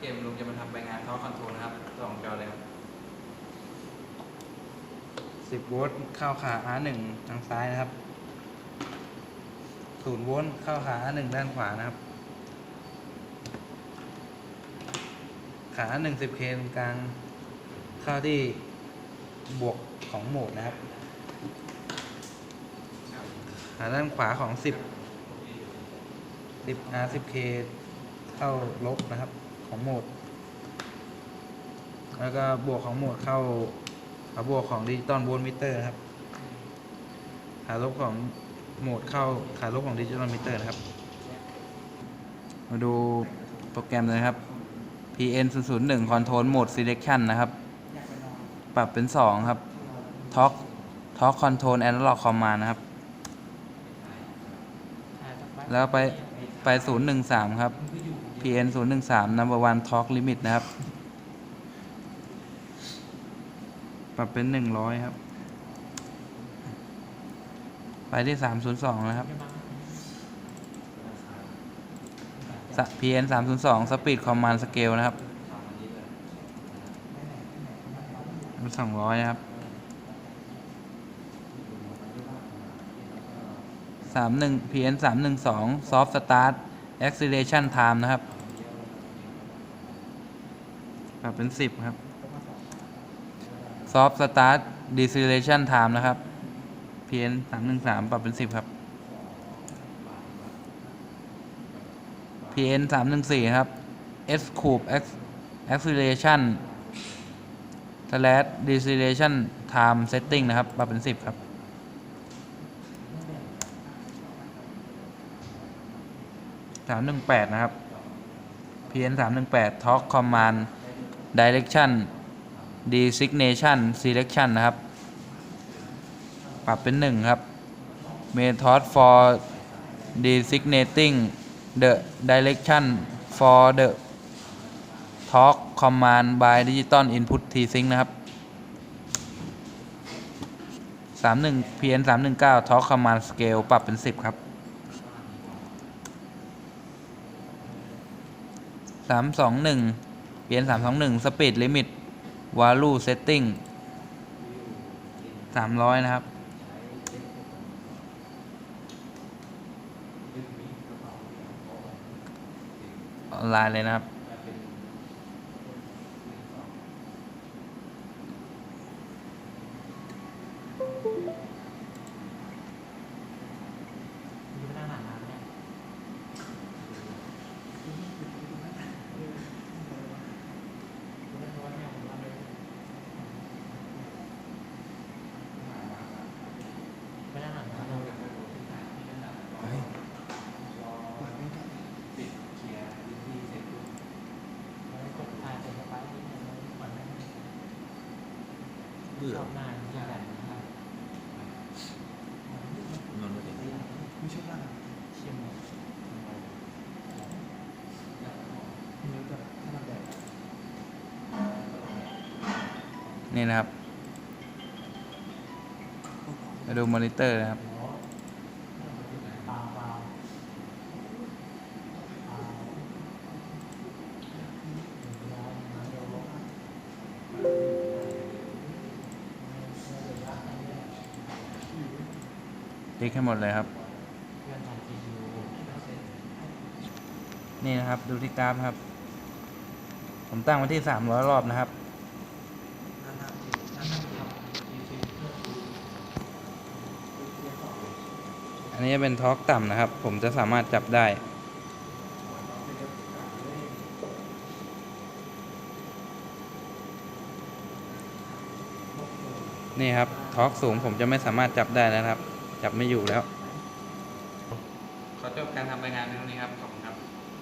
เกมลุงจะมาทำใบงานท่อคอนโทรลนะครับตัวของจอเลยครับ10โวลต์เข้าขา R1 ทางซ้ายนะครับ0โวลต์เข้าขา R1 ด้านขวานะครับ ขา1 10 k ตรงกลางเข้าที่บวกของโหมดนะครับ ขาด้านขวาของ 10 10 R 10 k เข้าลบนะครับ ของโหมด แล้วก็บวกของโหมดเข้าขาบวกของดิจิตอลโวลต์มิเตอร์ครับขาลบของโหมดเข้าขาลบของดิจิตอลมิเตอร์นะครับ มาดูโปรแกรมเลยครับ PN 0 0 1 Control Mode Selection นะครับ ปรับเป็น 2 ครับ Talk Talk Control Analog Command นะครับ แล้วไปไป 013 ครับ PN 013 Number One Talk Limit นะครับ ปรับเป็น 100 ครับ ไปที่ 302 นะครับสะ PN 302 Speed Command Scale นะครับเป็น200นะครับ31 PN 312 Soft Start Acceleration Time นะครับ ปรับเป็น 10 ครับ Soft Start Deceleration Time นะครับ PN 313 ปรับเป็น 10 ครับ PN 314 ครับ S Cube Acc- Acceleration slash Deceleration Time Setting นะครับ ปรับเป็น 10 ครับ318นะครับ PN 318 Talk Command Direction Designation Selection นะครับ ปรับเป็น 1 ครับ Method for designating the direction for the talk command by digital input t-sync นะครับ 31 PN 319 talk command scale ปรับเป็น 10 ครับ321 PN 321 speed limit value setting 300นะครับ ออนไลน์เลยนะครับ เบื่อชอบหน้าที่แบบนะครับนอนไม่ได้ไม่ชอบหน้าเชี่ยมเลยเนื้อแบบถ้ามันแดดนี่นะครับ มาดูมอนิเตอร์นะครับ ติ๊กให้หมดเลยครับ นี่นะครับดูที่กราฟครับ ผมตั้งไว้ที่300รอบนะครับ อันนี้เป็นทอร์กต่ำนะครับ ผมจะสามารถจับได้นี่ครับทอร์กสูงผมจะไม่สามารถจับได้แล้วนะครับ จับไม่อยู่แล้ว ขอจบการทำรายงานในตรงนี้ครับขอบคุณ